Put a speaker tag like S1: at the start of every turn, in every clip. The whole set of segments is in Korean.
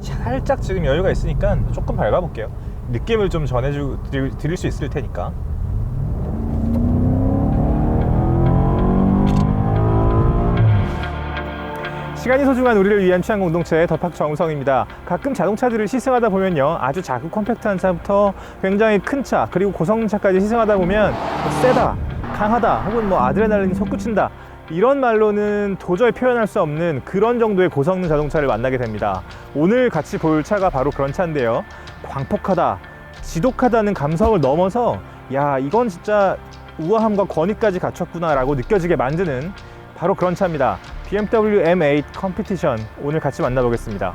S1: 살짝 지금 여유가 있으니까 조금 밟아볼게요. 느낌을 좀 전해주 드릴, 드릴 수 있을 테니까. 시간이 소중한 우리를 위한 취향 공동체 더팍 정우성입니다. 가끔 자동차들을 시승하다 보면요. 아주 작고 컴팩트한 차부터 굉장히 큰 차, 그리고 고성능 차까지 시승하다 보면 뭐 세다, 강하다, 혹은 뭐 아드레날린이 솟구친다. 이런 말로는 도저히 표현할 수 없는 그런 정도의 고성능 자동차를 만나게 됩니다. 오늘 같이 볼 차가 바로 그런 차인데요. 광폭하다, 지독하다는 감성을 넘어서 야, 이건 진짜 우아함과 권위까지 갖췄구나라고 느껴지게 만드는 바로 그런 차입니다. BMW M8 컴피티션 오늘 같이 만나보겠습니다.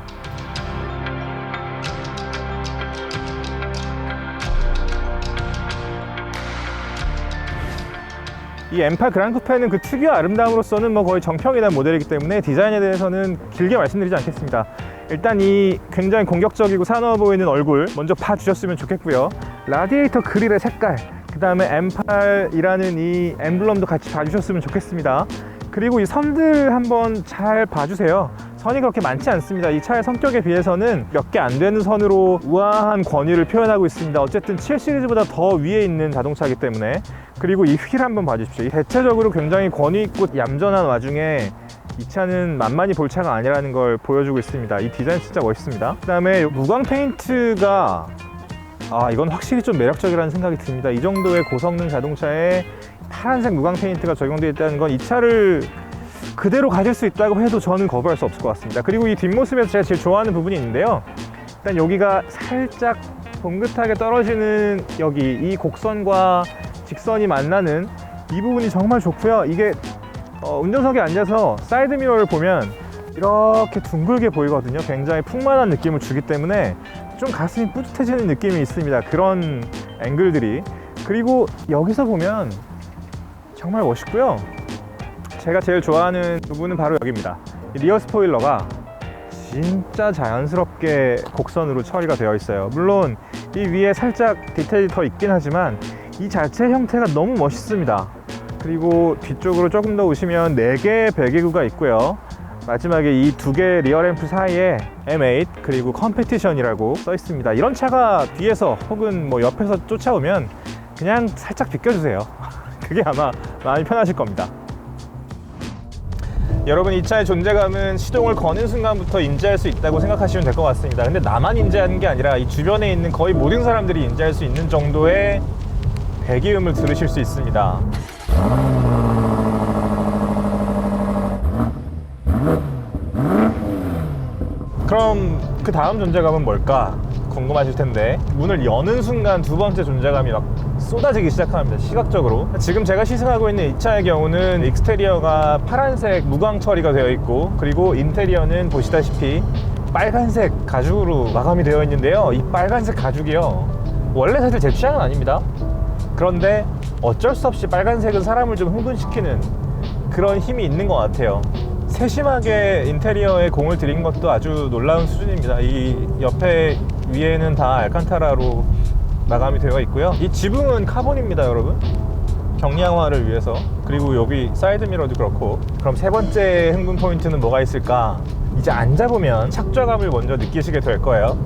S1: 이 M8 그랑쿠페는 그 특유의 아름다움으로서는 뭐 거의 정평이란 모델이기 때문에 디자인에 대해서는 길게 말씀드리지 않겠습니다. 일단 이 굉장히 공격적이고 사나워 보이는 얼굴 먼저 봐주셨으면 좋겠고요. 라디에이터 그릴의 색깔, 그 다음에 M8이라는 이 엠블럼도 같이 봐주셨으면 좋겠습니다. 그리고 이 선들 한번 잘 봐주세요. 선이 그렇게 많지 않습니다. 이 차의 성격에 비해서는 몇 개 안 되는 선으로 우아한 권위를 표현하고 있습니다. 어쨌든 7 시리즈보다 더 위에 있는 자동차이기 때문에 그리고 이 휠 한번 봐주십시오. 이 대체적으로 굉장히 권위 있고 얌전한 와중에 이 차는 만만히 볼 차가 아니라는 걸 보여주고 있습니다. 이 디자인 진짜 멋있습니다. 그 다음에 무광 페인트가 아 이건 확실히 좀 매력적이라는 생각이 듭니다. 이 정도의 고성능 자동차에 파란색 무광 페인트가 적용되어 있다는 건 이 차를 그대로 가질 수 있다고 해도 저는 거부할 수 없을 것 같습니다. 그리고 이 뒷모습에서 제가 제일 좋아하는 부분이 있는데요. 일단 여기가 살짝 봉긋하게 떨어지는 여기 이 곡선과 직선이 만나는 이 부분이 정말 좋고요. 이게 어, 운전석에 앉아서 사이드 미러를 보면 이렇게 둥글게 보이거든요. 굉장히 풍만한 느낌을 주기 때문에 좀 가슴이 뿌듯해지는 느낌이 있습니다. 그런 앵글들이. 그리고 여기서 보면 정말 멋있고요. 제가 제일 좋아하는 부분은 바로 여기입니다. 이 리어 스포일러가 진짜 자연스럽게 곡선으로 처리가 되어 있어요. 물론 이 위에 살짝 디테일이 더 있긴 하지만 이 자체 형태가 너무 멋있습니다. 그리고 뒤쪽으로 조금 더 오시면 4개의 배기구가 있고요. 마지막에 이 두개 리어램프 사이에 M8 그리고 컴페티션이라고 써 있습니다. 이런 차가 뒤에서 혹은 뭐 옆에서 쫓아오면 그냥 살짝 비껴주세요. 그게 아마 마음이 편하실 겁니다. 여러분 이 차의 존재감은 시동을 거는 순간부터 인지할 수 있다고 생각하시면 될 것 같습니다. 근데 나만 인지하는 게 아니라 이 주변에 있는 거의 모든 사람들이 인지할 수 있는 정도의 배기음을 들으실 수 있습니다. 그럼 그 다음 존재감은 뭘까 궁금하실 텐데 문을 여는 순간 두 번째 존재감이 막 쏟아지기 시작합니다 시각적으로. 지금 제가 시승하고 있는 이 차의 경우는 익스테리어가 파란색 무광 처리가 되어 있고 그리고 인테리어는 보시다시피 빨간색 가죽으로 마감이 되어 있는데요. 이 빨간색 가죽이요 원래 사실 제 취향은 아닙니다. 그런데 어쩔 수 없이 빨간색은 사람을 좀 흥분시키는 그런 힘이 있는 것 같아요. 세심하게 인테리어에 공을 들인 것도 아주 놀라운 수준입니다. 이 옆에 위에는 다 알칸타라로 마감이 되어 있고요. 이 지붕은 카본입니다, 여러분. 경량화를 위해서. 그리고 여기 사이드 미러도 그렇고. 그럼 세 번째 흥분 포인트는 뭐가 있을까? 이제 앉아보면 착좌감을 먼저 느끼시게 될 거예요.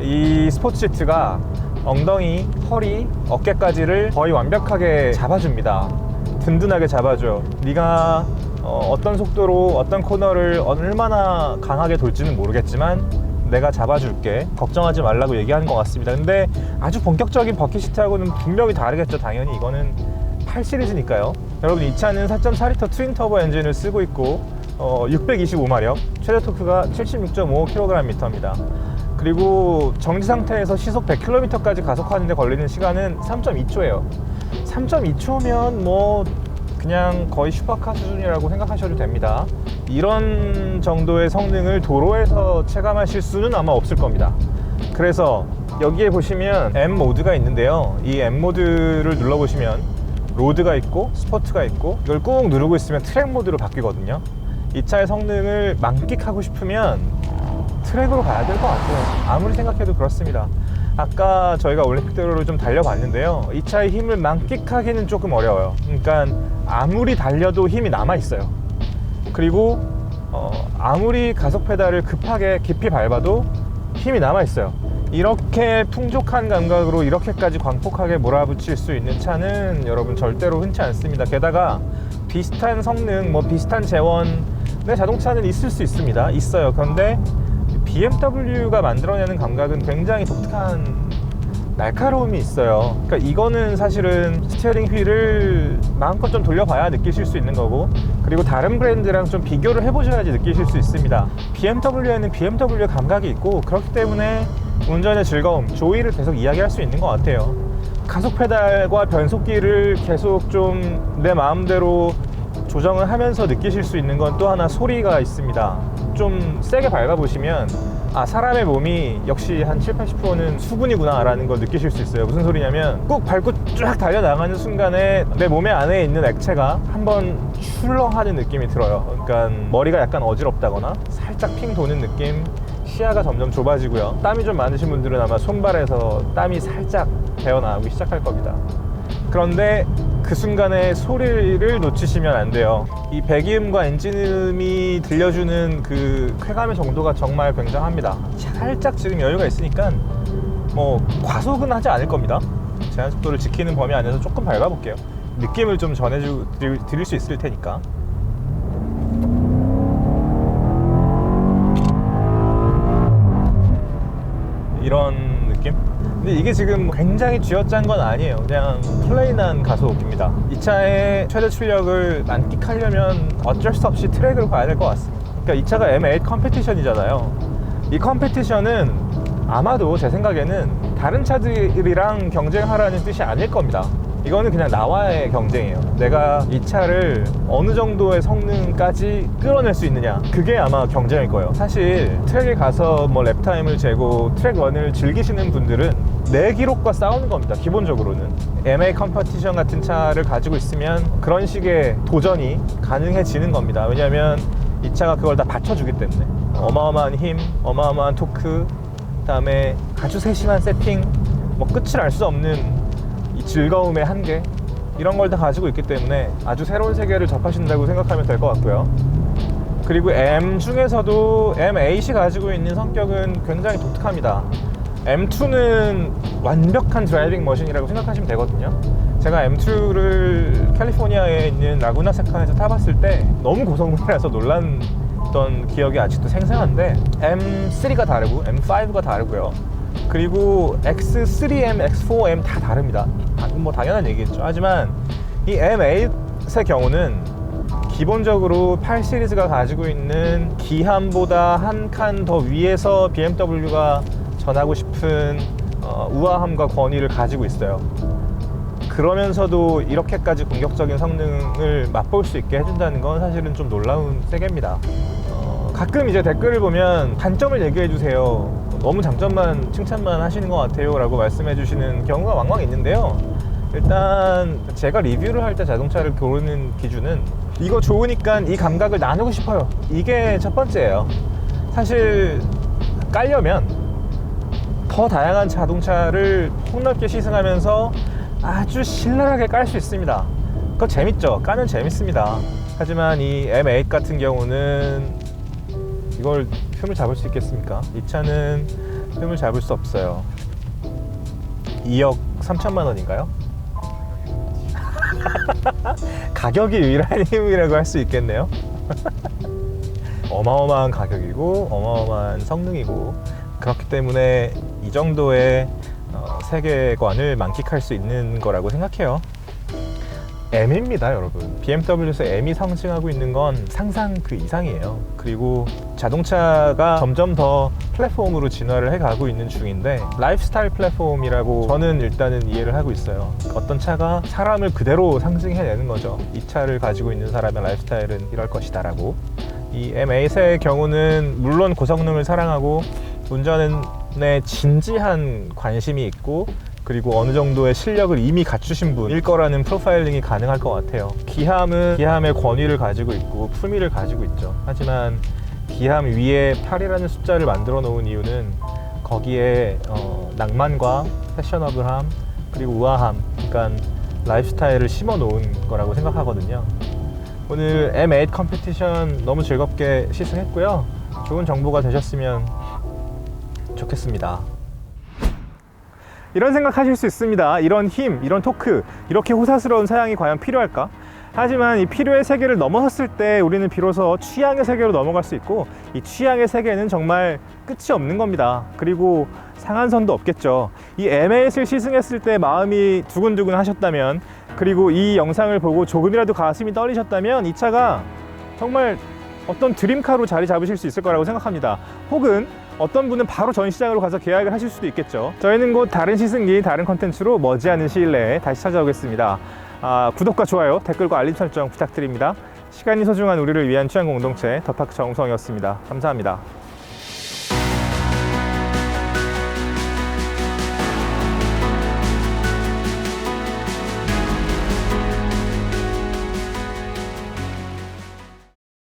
S1: 이 스포츠 시트가 엉덩이, 허리, 어깨까지를 거의 완벽하게 잡아줍니다. 든든하게 잡아줘. 네가 어, 떤 속도로 어떤 코너를 얼마나 강하게 돌지는 모르겠지만 내가 잡아줄게. 걱정하지 말라고 얘기하는 것 같습니다. 근데 아주 본격적인 버킷시트하고는 분명히 다르겠죠. 당연히 이거는 8 시리즈니까요. 여러분 이 차는 4.4리터 트윈 터보 엔진을 쓰고 있고 어, 625마력. 최대 토크가 76.5kgm입니다. 그리고 정지 상태에서 시속 100km까지 가속하는 데 걸리는 시간은 3.2초예요. 3.2초면 뭐 그냥 거의 슈퍼카 수준이라고 생각하셔도 됩니다. 이런 정도의 성능을 도로에서 체감하실 수는 아마 없을 겁니다. 그래서 여기에 보시면 M 모드가 있는데요. 이 M 모드를 눌러보시면 로드가 있고 스포츠가 있고 이걸 꾹 누르고 있으면 트랙 모드로 바뀌거든요. 이 차의 성능을 만끽하고 싶으면 트랙으로 가야 될 것 같아요. 아무리 생각해도 그렇습니다. 아까 저희가 올림픽대로를 좀 달려봤는데요. 이 차의 힘을 만끽하기는 조금 어려워요. 그러니까 아무리 달려도 힘이 남아 있어요. 그리고 어, 아무리 가속 페달을 급하게 깊이 밟아도 힘이 남아있어요 이렇게 풍족한 감각으로 이렇게까지 광폭하게 몰아붙일 수 있는 차는 여러분 절대로 흔치 않습니다 게다가 비슷한 성능 뭐 비슷한 재원의 자동차는 있을 수 있습니다 있어요 그런데 BMW가 만들어내는 감각은 굉장히 독특한 날카로움이 있어요. 그러니까 이거는 사실은 스티어링 휠을 마음껏 좀 돌려봐야 느끼실 수 있는 거고 그리고 다른 브랜드랑 좀 비교를 해보셔야지 느끼실 수 있습니다. BMW에는 BMW의 감각이 있고 그렇기 때문에 운전의 즐거움, 조이를 계속 이야기할 수 있는 것 같아요. 가속 페달과 변속기를 계속 좀 내 마음대로 조정을 하면서 느끼실 수 있는 건 또 하나 소리가 있습니다. 좀 세게 밟아보시면 아 사람의 몸이 역시 한 7, 80%는 수분이구나 라는 걸 느끼실 수 있어요. 무슨 소리냐면 꾹 밟고 쫙 달려나가는 순간에 내 몸의 안에 있는 액체가 한번 출렁하는 느낌이 들어요. 그러니까 머리가 약간 어지럽다거나 살짝 핑 도는 느낌 시야가 점점 좁아지고요. 땀이 좀 많으신 분들은 아마 손발에서 땀이 살짝 배어나오기 시작할 겁니다. 그런데 그 순간에 소리를 놓치시면 안 돼요. 이 배기음과 엔진음이 들려주는 그 쾌감의 정도가 정말 굉장합니다. 살짝 지금 여유가 있으니까 뭐 과속은 하지 않을 겁니다. 제한 속도를 지키는 범위 안에서 조금 밟아볼게요. 느낌을 좀 전해주 드릴, 드릴 수 있을 테니까. 느낌? 근데 이게 지금 굉장히 쥐어짠 건 아니에요. 그냥 플레인한 가속입니다. 이 차의 최대 출력을 만끽하려면 어쩔 수 없이 트랙을 가야 될 것 같습니다. 그러니까 이 차가 M8 컴페티션이잖아요. 이 컴페티션은 아마도 제 생각에는 다른 차들이랑 경쟁하라는 뜻이 아닐 겁니다. 이거는 그냥 나와의 경쟁이에요. 내가 이 차를 어느 정도의 성능까지 끌어낼 수 있느냐. 그게 아마 경쟁일 거예요. 사실 트랙에 가서 뭐 랩타임을 재고 트랙 런을 즐기시는 분들은 내 기록과 싸우는 겁니다. 기본적으로는. MA 컴퍼티션 같은 차를 가지고 있으면 그런 식의 도전이 가능해지는 겁니다. 왜냐하면 이 차가 그걸 다 받쳐주기 때문에. 어마어마한 힘, 어마어마한 토크, 그다음에 아주 세심한 세팅, 뭐 끝을 알 수 없는 이 즐거움의 한계 이런 걸 다 가지고 있기 때문에 아주 새로운 세계를 접하신다고 생각하면 될 것 같고요. 그리고 M 중에서도 M8이 가지고 있는 성격은 굉장히 독특합니다. M2는 완벽한 드라이빙 머신이라고 생각하시면 되거든요. 제가 M2를 캘리포니아에 있는 라구나 세칸에서 타봤을 때 너무 고성능이라서 놀랐던 기억이 아직도 생생한데 M3가 다르고 M5가 다르고요. 그리고 X3M, X4M 다 다릅니다. 다- 뭐 당연한 얘기겠죠. 하지만 이 M8의 경우는 기본적으로 8 시리즈가 가지고 있는 기함보다 한 칸 더 위에서 BMW가 전하고 싶은 어, 우아함과 권위를 가지고 있어요. 그러면서도 이렇게까지 공격적인 성능을 맛볼 수 있게 해준다는 건 사실은 좀 놀라운 세계입니다. 어, 가끔 이제 댓글을 보면 단점을 얘기해 주세요. 너무 장점만 칭찬만 하시는 것 같아요. 라고 말씀해 주시는 경우가 왕왕 있는데요. 일단 제가 리뷰를 할 때 자동차를 고르는 기준은 이거 좋으니까 이 감각을 나누고 싶어요. 이게 첫 번째예요. 사실 깔려면 더 다양한 자동차를 폭넓게 시승하면서 아주 신랄하게 깔 수 있습니다. 그거 재밌죠? 까면 재밌습니다. 하지만 이 M8 같은 경우는 이걸 흠을 잡을 수 있겠습니까? 이 차는 흠을 잡을 수 없어요. 2억 3천만 원인가요? 가격이 유일한 힘이라고 할 수 있겠네요. 어마어마한 가격이고 어마어마한 성능이고 그렇기 때문에 이 정도의 어, 세계관을 만끽할 수 있는 거라고 생각해요. M입니다, 여러분. BMW에서 M이 상징하고 있는 건 상상 그 이상이에요. 그리고 자동차가 점점 더 플랫폼으로 진화를 해가고 있는 중인데 라이프스타일 플랫폼이라고 저는 일단은 이해를 하고 있어요. 어떤 차가 사람을 그대로 상징해내는 거죠. 이 차를 가지고 있는 사람의 라이프스타일은 이럴 것이다라고. 이 M8의 경우는 물론 고성능을 사랑하고 운전에 진지한 관심이 있고 그리고 어느 정도의 실력을 이미 갖추신 분일 거라는 프로파일링이 가능할 것 같아요. 기함은 기함의 권위를 가지고 있고 품위를 가지고 있죠. 하지만 기함 위에 8이라는 숫자를 만들어 놓은 이유는 거기에 어, 낭만과 패셔너블함 그리고 우아함, 그러니까 라이프스타일을 심어 놓은 거라고 생각하거든요. 오늘 M8 컴피티션 너무 즐겁게 시승했고요. 좋은 정보가 되셨으면 좋겠습니다. 이런 생각 하실 수 있습니다. 이런 힘, 이런 토크, 이렇게 호사스러운 사양이 과연 필요할까? 하지만 이 필요의 세계를 넘어섰을 때 우리는 비로소 취향의 세계로 넘어갈 수 있고 이 취향의 세계는 정말 끝이 없는 겁니다. 그리고 상한선도 없겠죠. 이 M8을 시승했을 때 마음이 두근두근 하셨다면 그리고 이 영상을 보고 조금이라도 가슴이 떨리셨다면 이 차가 정말 어떤 드림카로 자리 잡으실 수 있을 거라고 생각합니다. 혹은 어떤 분은 바로 전시장으로 가서 계약을 하실 수도 있겠죠. 저희는 곧 다른 시승기, 다른 컨텐츠로 머지않은 시일 내에 다시 찾아오겠습니다. 아, 구독과 좋아요, 댓글과 알림 설정 부탁드립니다. 시간이 소중한 우리를 위한 취향 공동체 더파크 정성이었습니다. 감사합니다.